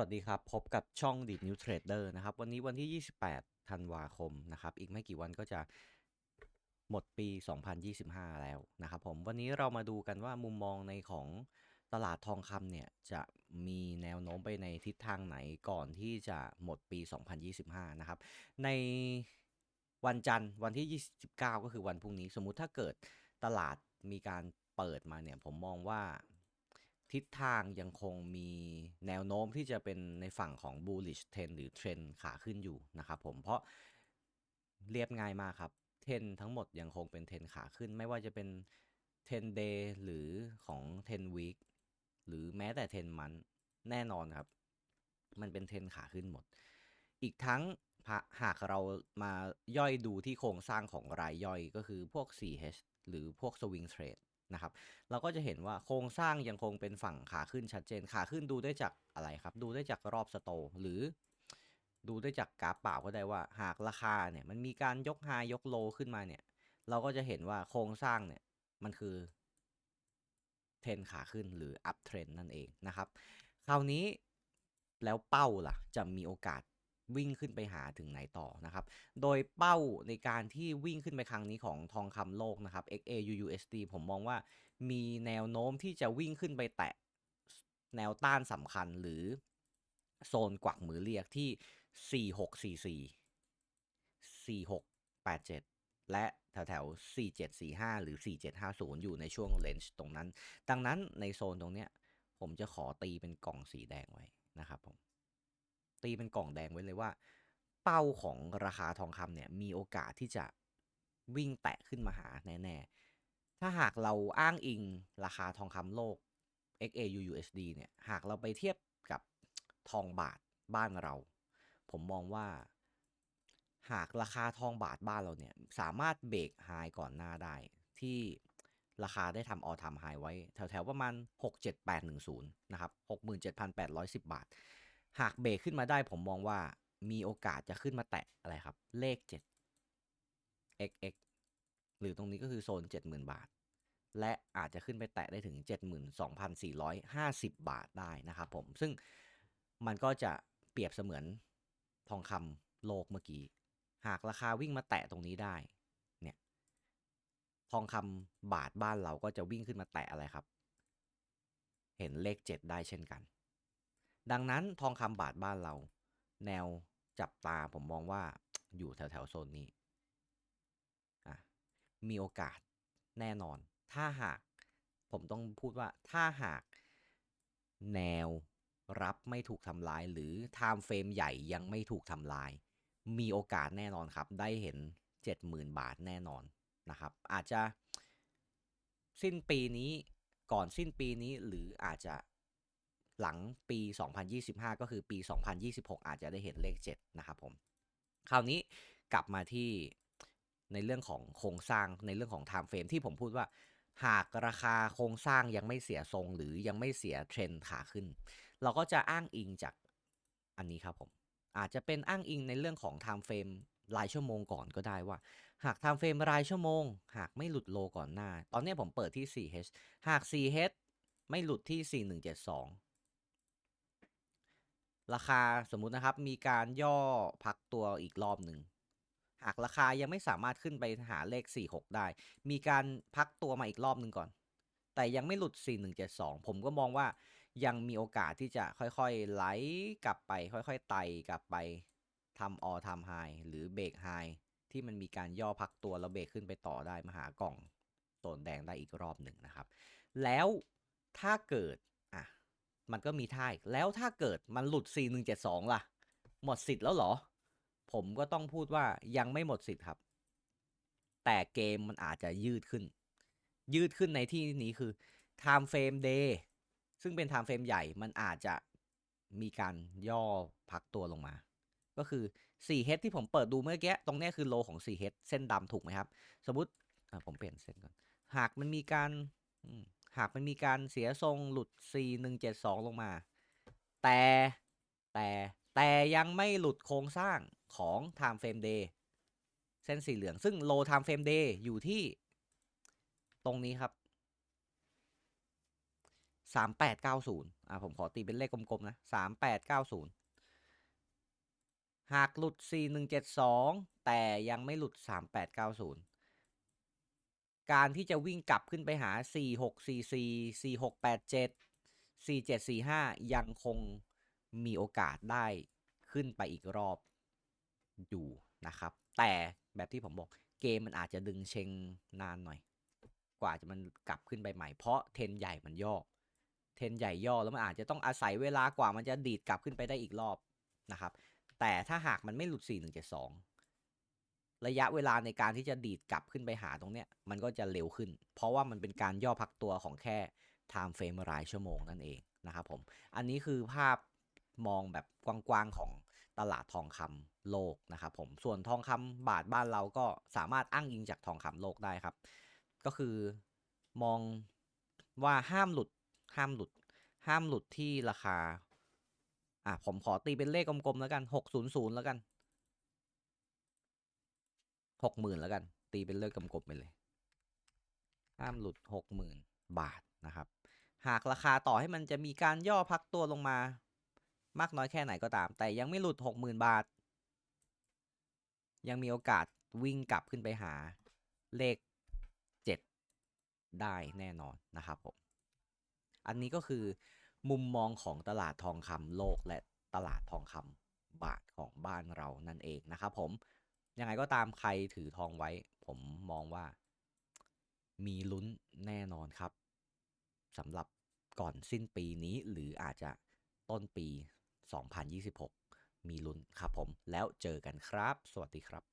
วัสดีครับ พบกับช่อง d ีดนิวเทรดเดอร์นะครับ วันนี้วันที่ 28 ธันวาคมนะครับ อีกไม่กี่วันก็จะหมดปี 2025 แล้วนะครับผมวันนี้เรามาดูกันว่ามุมมองในของตลาดทองคำเนี่ย จะมีแนวโน้มไปในทิศทางไหนก่อนที่จะหมดปี 2025 นะครับ ในวันจันทร์วันที่ 29 ก็คือวันพรุ่งนี้ สมมุติถ้าเกิดตลาดมีการเปิดมาเนี่ย ผมมองว่า ทิศทางยังคงมีแนวโน้มที่จะเป็นในฝั่งของ bullish trend หรือเทรนขาขึ้นอยู่นะครับผมเพราะเรียบง่ายมากครับ เทรนทั้งหมดยังคงเป็นเทรนขาขึ้น ไม่ว่าจะเป็นเทรน day หรือของเทรน week หรือแม้แต่เทรนมันแน่นอนครับ มันเป็นเทรนขาขึ้นหมด อีกทั้งหากเรามาย่อยดูที่โครงสร้างของรายย่อยก็คือพวก 4H หรือพวก swing trade นะครับเราก็จะเห็นว่าโครงสร้างยังคงเป็นฝั่งขาขึ้นชัดเจนขาขึ้นดูได้จากอะไรครับ ดูได้จากรอบสโตหรือ ดูได้จากกราฟเปล่าก็ได้ว่า หากราคาเนี่ยมันมีการยกไฮยกโลขึ้นมาเนี่ย เราก็จะเห็นว่าโครงสร้างเนี่ยมันคือเทรนขาขึ้นหรืออัพเทรนนั่นเองนะครับ คราวนี้แล้วเป้าล่ะ จะมีโอกาส วิ่งขึ้นไปหาถึงไหนต่อนะครับ โดยเป้าในการที่วิ่งขึ้นไปครั้งนี้ของทองคำโลกนะครับ XAUUSD ผมมองว่ามีแนวโน้มที่จะวิ่งขึ้นไปแตะแนวต้านสำคัญหรือโซนกวักมือเรียกที่ 4644 4687 และแถวแถว4745 หรือ 4750 อยู่ในช่วงเลนจ์ตรงนั้น ดังนั้นในโซนตรงเนี้ยผมจะขอตีเป็นกล่องสีแดงไว้นะครับผม ตีเป็นกล่องแดงไว้เลยว่า เป้าของราคาทองคำเนี่ยมีโอกาสที่จะวิ่งแตะขึ้นมาหาแน่ๆ ถ้าหากเราอ้างอิงราคาทองคำโลก XAUUSD เนี่ยหากเราไปเทียบกับทองบาทบ้านเรา ผมมองว่า หากราคาทองบาทบ้านเราเนี่ยสามารถเบรกไฮก่อนหน้าได้ที่ราคาได้ทำออทำไฮไว้ แถวๆประมาณ 67810 นะครับ 67,810 บาท หากเบรกขึ้นมาได้ผมมองว่ามีโอกาสจะขึ้นมาแตะอะไรครับ เลข 7 xx หรือตรงนี้ก็คือโซน 70,000 บาท และอาจจะขึ้นไปแตะได้ถึง 72,450 บาทได้นะครับผม ซึ่งมันก็จะเปรียบเสมือนทองคำโลกเมื่อกี้ หากราคาวิ่งมาแตะตรงนี้ได้เนี่ยทองคำบาทบ้านเราก็จะวิ่งขึ้นมาแตะอะไรครับ เห็นเลข 7 ได้เช่นกัน ดังนั้นทองคำบาทบ้านเรา แนวจับตาผมมองว่าอยู่แถวแถวโซนนี้ มีโอกาสแน่นอน ถ้าหากผมต้องพูดว่าถ้าหากแนวรับไม่ถูกทำลาย หรือไทม์เฟรมใหญ่ยังไม่ถูกทำลาย มีโอกาสแน่นอนครับ ได้เห็น 70,000 บาทแน่นอนนะครับ อาจจะสิ้นปีนี้ก่อนสิ้นปีนี้หรืออาจจะ หลังปี 2025 ก็คือปี 2026 อาจจะได้เห็นเลข 7 นะครับผม คราวนี้กลับมาที่ในเรื่องของโครงสร้างในเรื่องของ time frame ที่ผมพูดว่า หากราคาโครงสร้างยังไม่เสียทรง หรือยังไม่เสียเทรนขาขึ้น เราก็จะอ้างอิงจากอันนี้ครับผม อาจจะเป็นอ้างอิงในเรื่องของ time frame รายชั่วโมงก่อนก็ได้ว่า หาก time frame รายชั่วโมง หากไม่หลุดโลก่อนหน้า ตอนนี้ผมเปิดที่ 4H หาก 4H ไม่หลุดที่ 4172 ราคาสมมุตินะครับ มีการย่อพักตัวอีกรอบหนึ่งหากราคายังไม่สามารถขึ้นไปหาเลข 46 ได้ มีการพักตัวมาอีกรอบหนึ่งก่อน แต่ยังไม่หลุด 4172 ผมก็มองว่ายังมีโอกาสที่จะค่อยๆ ไหลกลับไป ค่อยๆ ไต่กลับไปทำออทำไฮหรือเบรกไฮที่มันมีการย่อพักตัวแล้วเบรกขึ้นไปต่อได้มาหากล่องโซนแดงได้อีกรอบหนึ่งนะครับ แล้วถ้าเกิด มันก็มีท่าอีกแล้วถ้าเกิดมันหลุด 4172 ล่ะ หมดสิทธิ์แล้วเหรอ ผมก็ต้องพูดว่ายังไม่หมดสิทธิ์ครับ แต่เกมมันอาจจะยืดขึ้น ยืดขึ้นในที่นี้คือ time frame day ซึ่งเป็น time frame ใหญ่มันอาจจะมีการย่อพักตัวลงมา ก็คือ 4H ที่ผมเปิดดูเมื่อกี้ ตรงนี้คือโลของ 4H เส้นดำถูกไหมครับ สมมติผมเปลี่ยนเส้นก่อน หากมันมีการ หากมันมีการเสียทรงหลุด4172 ลงมา แต่แต่แต่ยังไม่หลุดโครงสร้างของ time frame day เส้นสีเหลืองซึ่ง low time frame day อยู่ที่ตรงนี้ครับสามแปดเก้าศูนย์อ่าผมขอตีเป็นเลขกลมๆ นะสามแปดเก้าศูนย์หากหลุดสี่หนึ่งเจ็ดสองแต่ยังไม่หลุดสามแปดเการที่จะวิ่งกลับขึ้นไปหาสี่หกสี่สี่สี่หกแปดเจ็ดสี่เจ็ดสี่ห้ายังคงมีโอกาสได้ขึ้นไปอีกรอบอยู่นะครับ แต่แบบที่ผมบอกเกมมันอาจจะดึงเชงนานหน่อย กว่าจะมันกลับขึ้นไปใหม่เพราะเทนใหญ่มันย่อ เทนใหญ่ย่อแล้วมันอาจจะต้องอาศัยเวลากว่ามันจะดีดกลับขึ้นไปได้อีกรอบนะครับ แต่ถ้าหากมันไม่หลุด 4172 ระยะเวลาในการที่จะดีดกลับขึ้นไปหาตรงเนี้ยมันก็จะเร็วขึ้น เพราะว่ามันเป็นการย่อพักตัวของแค่ time frame รายชั่วโมงนั่นเองนะครับผม อันนี้คือภาพมองแบบกว้างๆของตลาดทองคำโลกนะครับผม ส่วนทองคำบาทบ้านเราก็สามารถอ้างอิงจากทองคำโลกได้ครับ ก็คือมองว่าห้ามหลุดห้ามหลุด ห้ามหลุดที่ราคาอะผมขอตีเป็นเลขกลมๆแล้วกันหกศูนย์ศูนย์แล้วกัน หกหมื่นแล้วกัน ตีเป็นเลขกลมๆไปเลย ห้ามหลุดหกหมื่นบาทนะครับ หากราคาต่อให้มันจะมีการย่อพักตัวลงมา มากน้อยแค่ไหนก็ตาม แต่ยังไม่หลุดหกหมื่นบาท ยังมีโอกาสวิ่งกลับขึ้นไปหาเลขเจ็ดได้แน่นอนนะครับผม อันนี้ก็คือมุมมองของตลาดทองคำโลกและตลาดทองคำบาทของบ้านเรานั่นเองนะครับผม ยังไงก็ตามใครถือทองไว้ ผมมองว่า มีลุ้นแน่นอนครับสำหรับก่อนสิ้นปีนี้หรืออาจจะต้นปี 2026 มีลุ้นครับผม แล้วเจอกันครับ สวัสดีครับ